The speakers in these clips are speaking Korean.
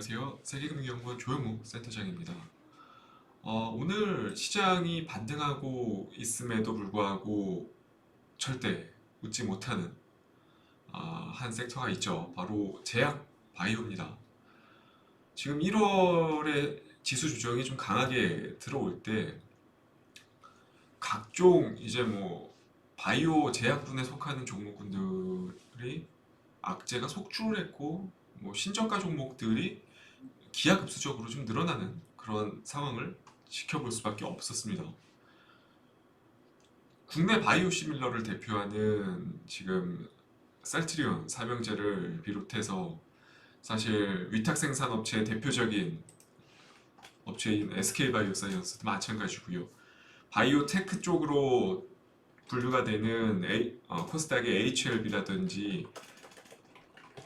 안녕하세요. 세계금융연구원 조영욱 센터장입니다. 어, 오늘 시장이 반등하고 있음에도 불구하고 절대 웃지 못하는 아, 한 섹터가 있죠. 바로 제약 바이오입니다. 지금 1월에 지수 조정이 좀 강하게 들어올 때 각종 이제 뭐 바이오 제약군에 속하는 종목군들이 악재가 속출을 했고 뭐 신저가 종목들이 기하급수적으로 좀 늘어나는 그런 상황을 지켜볼 수밖에 없었습니다. 국내 바이오 시밀러를 대표하는 지금 셀트리온 삼형제를 비롯해서 사실 위탁 생산 업체의 대표적인 업체인 SK 바이오사이언스도 마찬가지고요. 바이오테크 쪽으로 분류가 되는 A, 어, 코스닥의 HLB라든지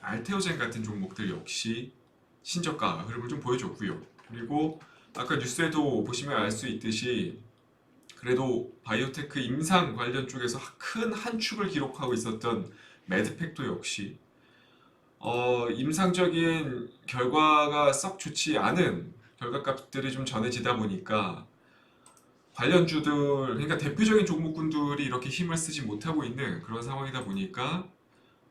알테오젠 같은 종목들 역시 신저가 흐름을 좀 보여줬고요. 그리고 아까 뉴스에도 보시면 알 수 있듯이 그래도 바이오테크 임상 관련 쪽에서 큰 한 축을 기록하고 있었던 매드팩도 역시 어, 임상적인 결과가 썩 좋지 않은 결과값들이 좀 전해지다 보니까 관련주들 그러니까 대표적인 종목군들이 이렇게 힘을 쓰지 못하고 있는 그런 상황이다 보니까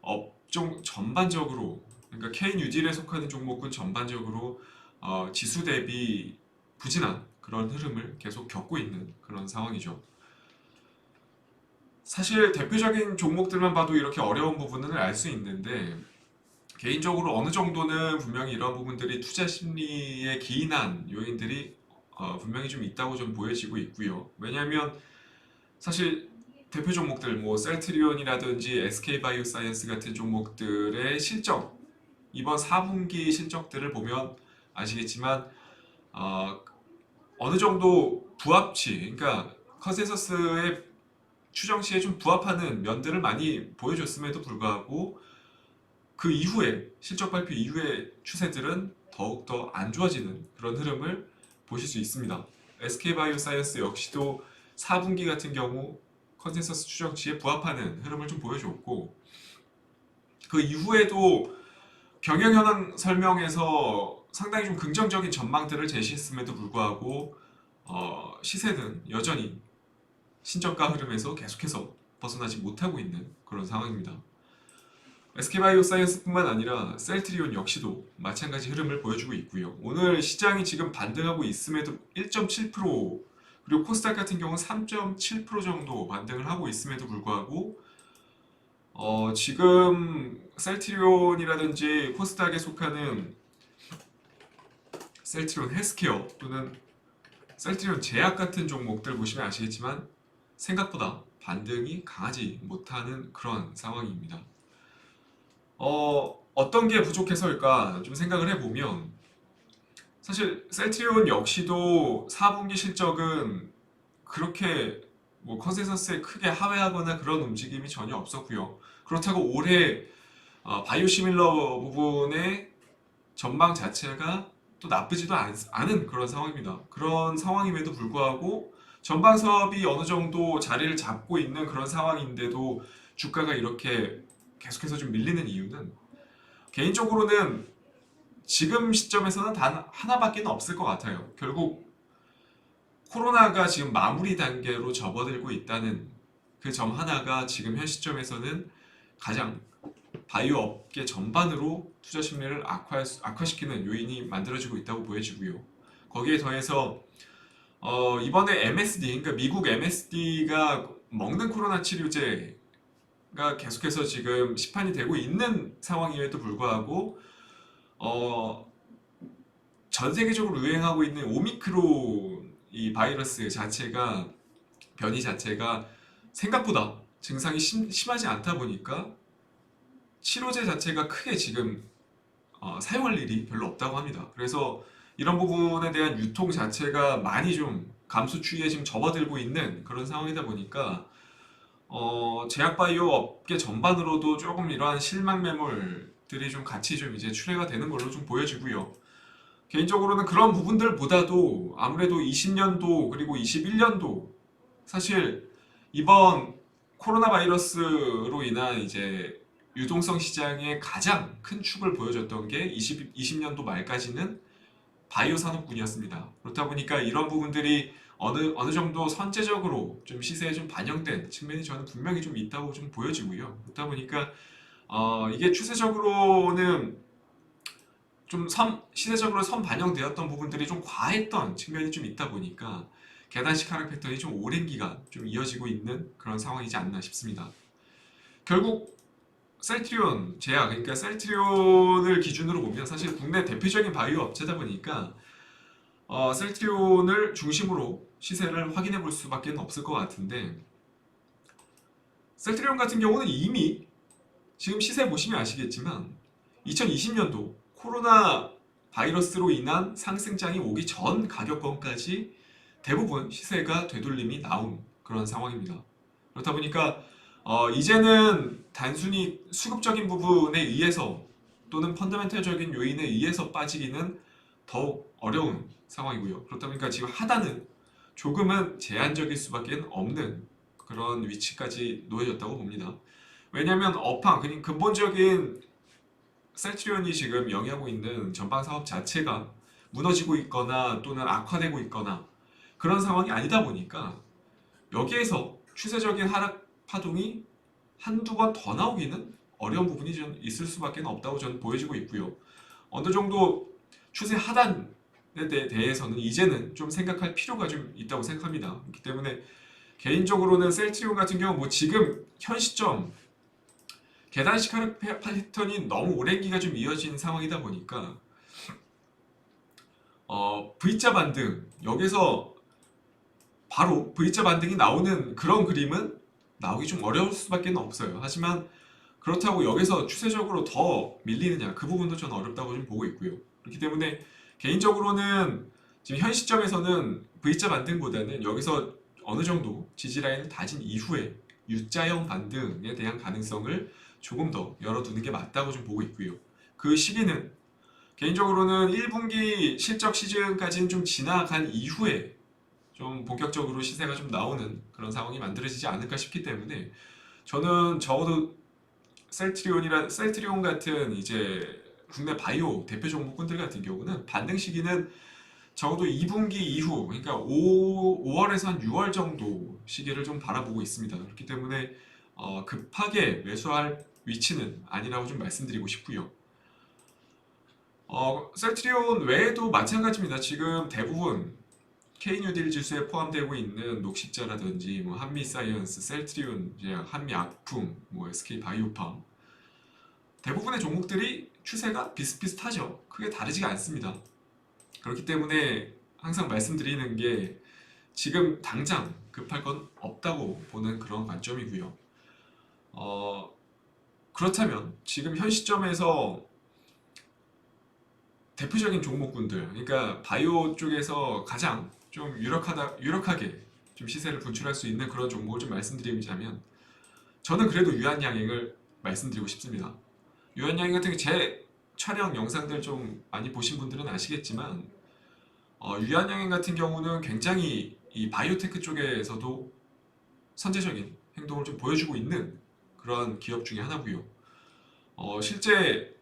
업종 전반적으로 그러니까 K 뉴딜에 속하는 종목군 전반적으로 어, 지수 대비 부진한 그런 흐름을 계속 겪고 있는 그런 상황이죠. 사실 대표적인 종목들만 봐도 이렇게 어려운 부분을 알 수 있는데 개인적으로 어느 정도는 분명히 이런 부분들이 투자 심리에 기인한 요인들이 어, 분명히 좀 있다고 좀 보여지고 있고요. 왜냐하면 사실 대표 종목들 뭐 셀트리온이라든지 SK 바이오사이언스 같은 종목들의 실적 이번 4분기 실적들을 보면 아시겠지만 어, 어느 정도 부합치 그러니까 컨센서스의 추정치에 좀 부합하는 면들을 많이 보여줬음에도 불구하고 그 이후에 실적 발표 이후의 추세들은 더욱더 안 좋아지는 그런 흐름을 보실 수 있습니다. SK 바이오사이언스 역시도 4분기 같은 경우 컨센서스 추정치에 부합하는 흐름을 좀 보여줬고 그 이후에도 경영 현황 설명에서 상당히 좀 긍정적인 전망들을 제시했음에도 불구하고 어, 시세는 여전히 신저가 흐름에서 계속해서 벗어나지 못하고 있는 그런 상황입니다. SK바이오사이언스뿐만 아니라 셀트리온 역시도 마찬가지 흐름을 보여주고 있고요. 오늘 시장이 지금 반등하고 있음에도 1.7% 그리고 코스닥 같은 경우는 3.7% 정도 반등을 하고 있음에도 불구하고 어, 지금 셀트리온이라든지 코스닥에 속하는 셀트리온 헬스케어 또는 셀트리온 제약 같은 종목들 보시면 아시겠지만 생각보다 반등이 강하지 못하는 그런 상황입니다. 어, 어떤 게 부족해서일까 좀 생각을 해보면 사실 셀트리온 역시도 4분기 실적은 그렇게 뭐 컨센서스에 크게 하회하거나 그런 움직임이 전혀 없었고요. 그렇다고 올해 어, 바이오시밀러 부분의 전망 자체가 또 나쁘지도 않, 않은 그런 상황입니다. 그런 상황임에도 불구하고 전방 사업이 어느 정도 자리를 잡고 있는 그런 상황인데도 주가가 이렇게 계속해서 좀 밀리는 이유는 개인적으로는 지금 시점에서는 단 하나밖에 없을 것 같아요. 결국 코로나가 지금 마무리 단계로 접어들고 있다는 그 점 하나가 지금 현 시점에서는 가장 바이오 업계 전반으로 투자 심리를 악화, 악화시키는 요인이 만들어지고 있다고 보여지고요. 거기에 더해서 어, 이번에 MSD, 그러니까 미국 MSD가 먹는 코로나 치료제가 계속해서 지금 시판이 되고 있는 상황임에도 불구하고 어, 전 세계적으로 유행하고 있는 오미크론 이 바이러스 자체가 변이 자체가 생각보다 증상이 심, 심하지 않다 보니까 치료제 자체가 크게 지금 어, 사용할 일이 별로 없다고 합니다. 그래서 이런 부분에 대한 유통 자체가 많이 좀 감소 추이에 지금 접어들고 있는 그런 상황이다 보니까 어, 제약 바이오 업계 전반으로도 조금 이러한 실망 매물들이 좀 같이 좀 이제 출회가 되는 걸로 좀 보여지고요. 개인적으로는 그런 부분들보다도 아무래도 20년도 그리고 21년도 사실 이번 코로나 바이러스로 인한 이제 유동성 시장의 가장 큰 축을 보여줬던 게 20, 20년도 말까지는 바이오 산업군이었습니다. 그렇다 보니까 이런 부분들이 어느 어느 정도 선제적으로 좀 시세에 좀 반영된 측면이 저는 분명히 좀 있다고 좀 보여지고요. 그렇다 보니까 어, 이게 추세적으로는 좀 선, 시세적으로 선 반영되었던 부분들이 좀 과했던 측면이 좀 있다 보니까 계단식 하락 패턴이 좀 오랜 기간 좀 이어지고 있는 그런 상황이지 않나 싶습니다. 결국 셀트리온 제약 그러니까 셀트리온을 기준으로 보면 사실 국내 대표적인 바이오 업체다 보니까 어, 셀트리온을 중심으로 시세를 확인해 볼 수밖에 없을 것 같은데 셀트리온 같은 경우는 이미 지금 시세 보시면 아시겠지만 2020년도 코로나 바이러스로 인한 상승장이 오기 전 가격권까지 대부분 시세가 되돌림이 나온 그런 상황입니다. 그렇다 보니까 어, 이제는 단순히 수급적인 부분에 의해서 또는 펀더멘털적인 요인에 의해서 빠지기는 더욱 어려운 상황이고요. 그렇다 보니까 지금 하단은 조금은 제한적일 수밖에 없는 그런 위치까지 놓여졌다고 봅니다. 왜냐하면 업황, 그러니까 근본적인 셀트리온이 지금 영위하고 있는 전방 사업 자체가 무너지고 있거나 또는 악화되고 있거나 그런 상황이 아니다 보니까 여기에서 추세적인 하락 파동이 한두 번 더 나오기는 어려운 부분이 좀 있을 수밖에 없다고 저는 보여지고 있고요. 어느 정도 추세 하단에 대- 대해서는 이제는 좀 생각할 필요가 좀 있다고 생각합니다. 그렇기 때문에 개인적으로는 셀트리온 같은 경우 뭐 지금 현 시점 계단식 하락 패- 패턴이 너무 오랜 기가 좀 이어진 상황이다 보니까 어, V자 반등 여기서 바로 V자 반등이 나오는 그런 그림은 나오기 좀 어려울 수밖에 없어요. 하지만 그렇다고 여기서 추세적으로 더 밀리느냐 그 부분도 저는 어렵다고 좀 보고 있고요. 그렇기 때문에 개인적으로는 지금 현 시점에서는 V자 반등보다는 여기서 어느 정도 지지 라인을 다진 이후에 U자형 반등에 대한 가능성을 조금 더 열어두는 게 맞다고 좀 보고 있고요. 그 시기는 개인적으로는 1분기 실적 시즌까지는 좀 지나간 이후에 좀 본격적으로 시세가 좀 나오는 그런 상황이 만들어지지 않을까 싶기 때문에 저는 적어도 셀트리온이라 셀트리온 같은 이제 국내 바이오 대표 종목군들 같은 경우는 반등 시기는 적어도 2분기 이후 그러니까 5, 5월에서 한 6월 정도 시기를 좀 바라보고 있습니다. 그렇기 때문에 어, 급하게 매수할 위치는 아니라고 좀 말씀드리고 싶고요. 어, 셀트리온 외에도 마찬가지입니다. 지금 대부분 K뉴딜 지수에 포함되고 있는 녹십자라든지 뭐 한미사이언스, 셀트리온, 한미약품, 뭐 SK 바이오팜 대부분의 종목들이 추세가 비슷비슷하죠. 크게 다르지가 않습니다. 그렇기 때문에 항상 말씀드리는 게 지금 당장 급할 건 없다고 보는 그런 관점이고요. 어, 그렇다면 지금 현 시점에서 대표적인 종목군들, 그러니까 바이오 쪽에서 가장 좀 유력하다, 유력하게 좀 시세를 분출할 수 있는 그런 종목을 좀 말씀드리자면 저는 그래도 유한양행을 말씀드리고 싶습니다. 유한양행 같은 게 제 촬영 영상들 좀 많이 보신 분들은 아시겠지만 어, 유한양행 같은 경우는 굉장히 이 바이오테크 쪽에서도 선제적인 행동을 좀 보여주고 있는 그런 기업 중에 하나고요. 어, 실제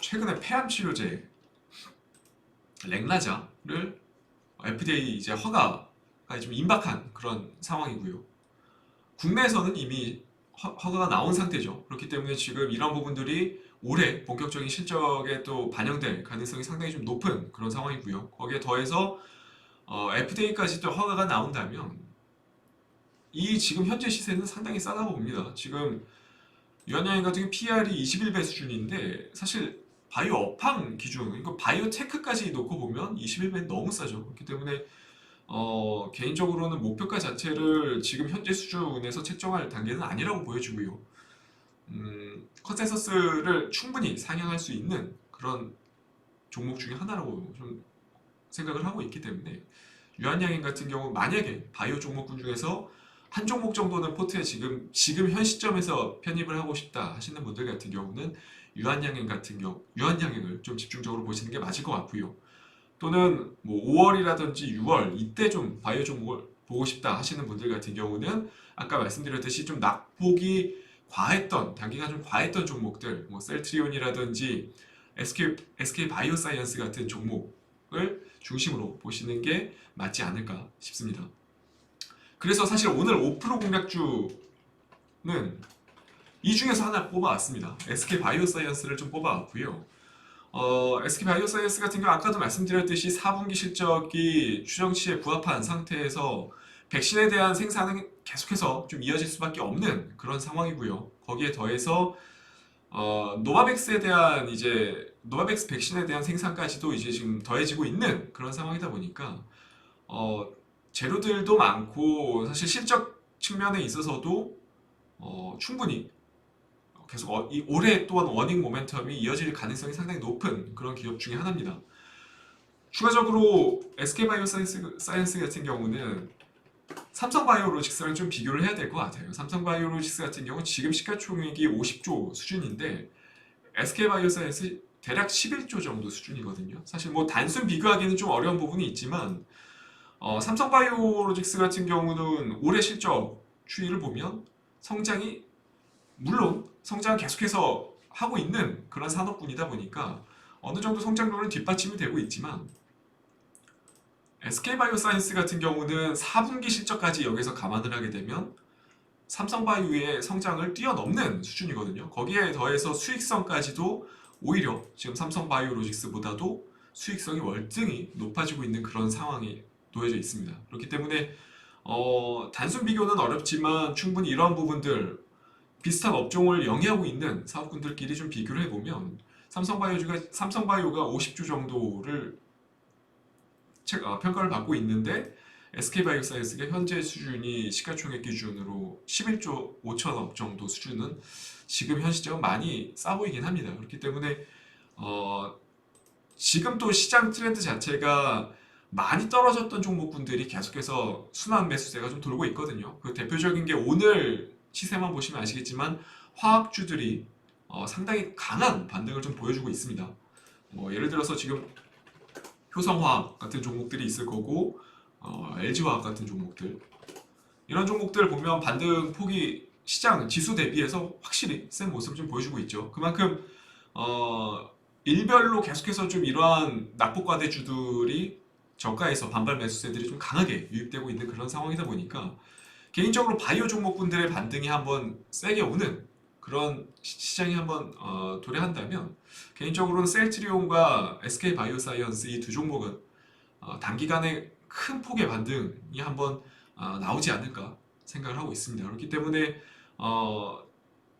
최근에 폐암 치료제 렉나자를 FDA 이제 허가가 좀 임박한 그런 상황이고요. 국내에서는 이미 허, 허가가 나온 상태죠. 그렇기 때문에 지금 이런 부분들이 올해 본격적인 실적에 또 반영될 가능성이 상당히 좀 높은 그런 상황이고요. 거기에 더해서 어, FDA까지 또 허가가 나온다면 이 지금 현재 시세는 상당히 싸다고 봅니다. 지금 유한양행 같은 PR이 21배 수준인데 사실 바이오 업황 기준, 그러니까 바이오 테크까지 놓고 보면 21배는 너무 싸죠. 그렇기 때문에 어, 개인적으로는 목표가 자체를 지금 현재 수준에서 책정할 단계는 아니라고 보여지고요. 음, 컨센서스를 충분히 상향할 수 있는 그런 종목 중에 하나라고 좀 생각을 하고 있기 때문에 유한양행 같은 경우 만약에 바이오 종목군 중에서 한 종목 정도는 포트에 지금 지금 현 시점에서 편입을 하고 싶다 하시는 분들 같은 경우는 유한양행 같은 경우 유한양행을 좀 집중적으로 보시는 게 맞을 것 같고요. 또는 뭐 5월이라든지 6월 이때 좀 바이오 종목을 보고 싶다 하시는 분들 같은 경우는 아까 말씀드렸듯이 좀 낙폭이 과했던 단기간 좀 과했던 종목들 뭐 셀트리온이라든지 SK, SK 바이오사이언스 같은 종목을 중심으로 보시는 게 맞지 않을까 싶습니다. 그래서 사실 오늘 5% 공략주는 이 중에서 하나 뽑아왔습니다. SK 바이오사이언스를 좀 뽑아왔고요. 어, SK 바이오사이언스 같은 경우 아까도 말씀드렸듯이 4분기 실적이 추정치에 부합한 상태에서 백신에 대한 생산은 계속해서 좀 이어질 수밖에 없는 그런 상황이고요. 거기에 더해서 어, 노바백스에 대한 이제 노바백스 백신에 대한 생산까지도 이제 지금 더해지고 있는 그런 상황이다 보니까 어, 재료들도 많고 사실 실적 측면에 있어서도 어, 충분히 계속 어, 이 올해 또한 워닝 모멘텀이 이어질 가능성이 상당히 높은 그런 기업 중에 하나입니다. 추가적으로 SK바이오사이언스 사이언스 같은 경우는 삼성바이오로직스랑 좀 비교를 해야 될 것 같아요. 삼성바이오로직스 같은 경우 지금 시가총액이 50조 수준인데 SK바이오사이언스 대략 11조 정도 수준이거든요. 사실 뭐 단순 비교하기는 좀 어려운 부분이 있지만 어, 삼성바이오로직스 같은 경우는 올해 실적 추이를 보면 성장이 물론 성장을 계속해서 하고 있는 그런 산업군이다 보니까 어느 정도 성장률은 뒷받침이 되고 있지만 SK바이오사이언스 같은 경우는 4분기 실적까지 여기서 감안을 하게 되면 삼성바이오의 성장을 뛰어넘는 수준이거든요. 거기에 더해서 수익성까지도 오히려 지금 삼성바이오로직스보다도 수익성이 월등히 높아지고 있는 그런 상황이 놓여져 있습니다. 그렇기 때문에 어, 단순 비교는 어렵지만 충분히 이러한 부분들 비슷한 업종을 영위하고 있는 사업군들끼리 좀 비교를 해보면 삼성바이오가 삼성바이오가 50조 정도를 책- 어, 평가를 받고 있는데 SK바이오사이언스가 현재 수준이 시가총액 기준으로 11조 5천억 정도 수준은 지금 현 시점은 많이 싸 보이긴 합니다. 그렇기 때문에 어, 지금 또 시장 트렌드 자체가 많이 떨어졌던 종목군들이 계속해서 순환 매수세가 좀 돌고 있거든요. 그 대표적인 게 오늘 시세만 보시면 아시겠지만 화학주들이 어, 상당히 강한 반등을 좀 보여주고 있습니다. 뭐 예를 들어서 지금 효성화학 같은 종목들이 있을 거고 어, LG화학 같은 종목들 이런 종목들 보면 반등 폭이 시장 지수 대비해서 확실히 센 모습을 좀 보여주고 있죠. 그만큼 어, 일별로 계속해서 좀 이러한 낙폭과대주들이 저가에서 반발 매수세들이 좀 강하게 유입되고 있는 그런 상황이다 보니까 개인적으로 바이오 종목군들의 반등이 한번 세게 오는 그런 시- 시장이 한번 어, 도래한다면 개인적으로는 셀트리온과 SK 바이오사이언스 이 두 종목은 어, 단기간에 큰 폭의 반등이 한번 어, 나오지 않을까 생각을 하고 있습니다. 그렇기 때문에 어,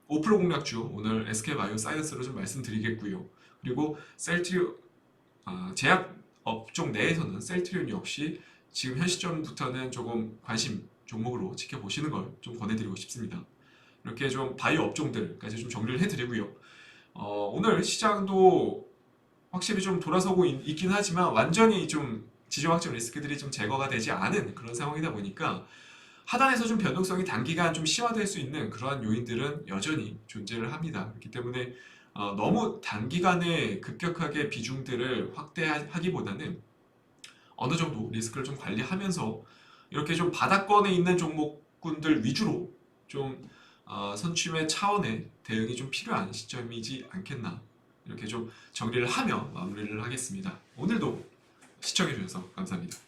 5% 공략주 오늘 SK 바이오사이언스로 좀 말씀드리겠고요. 그리고 셀트리온 어, 제약 업종 내에서는 셀트리온 역시 지금 현 시점부터는 조금 관심 종목으로 지켜보시는 걸 좀 권해드리고 싶습니다. 이렇게 좀 바이오 업종들까지 좀 정리를 해드리고요. 어, 오늘 시장도 확실히 좀 돌아서고 있, 긴 하지만 완전히 좀 지정학적 리스크들이 좀 제거가 되지 않은 그런 상황이다 보니까 하단에서 좀 변동성이 단기간 좀 심화될 수 있는 그러한 요인들은 여전히 존재를 합니다. 그렇기 때문에 어, 너무 단기간에 급격하게 비중들을 확대하기보다는 어느 정도 리스크를 좀 관리하면서 이렇게 좀 바닥권에 있는 종목군들 위주로 좀 어, 선취의 차원의 대응이 좀 필요한 시점이지 않겠나 이렇게 좀 정리를 하며 마무리를 하겠습니다. 오늘도 시청해주셔서 감사합니다.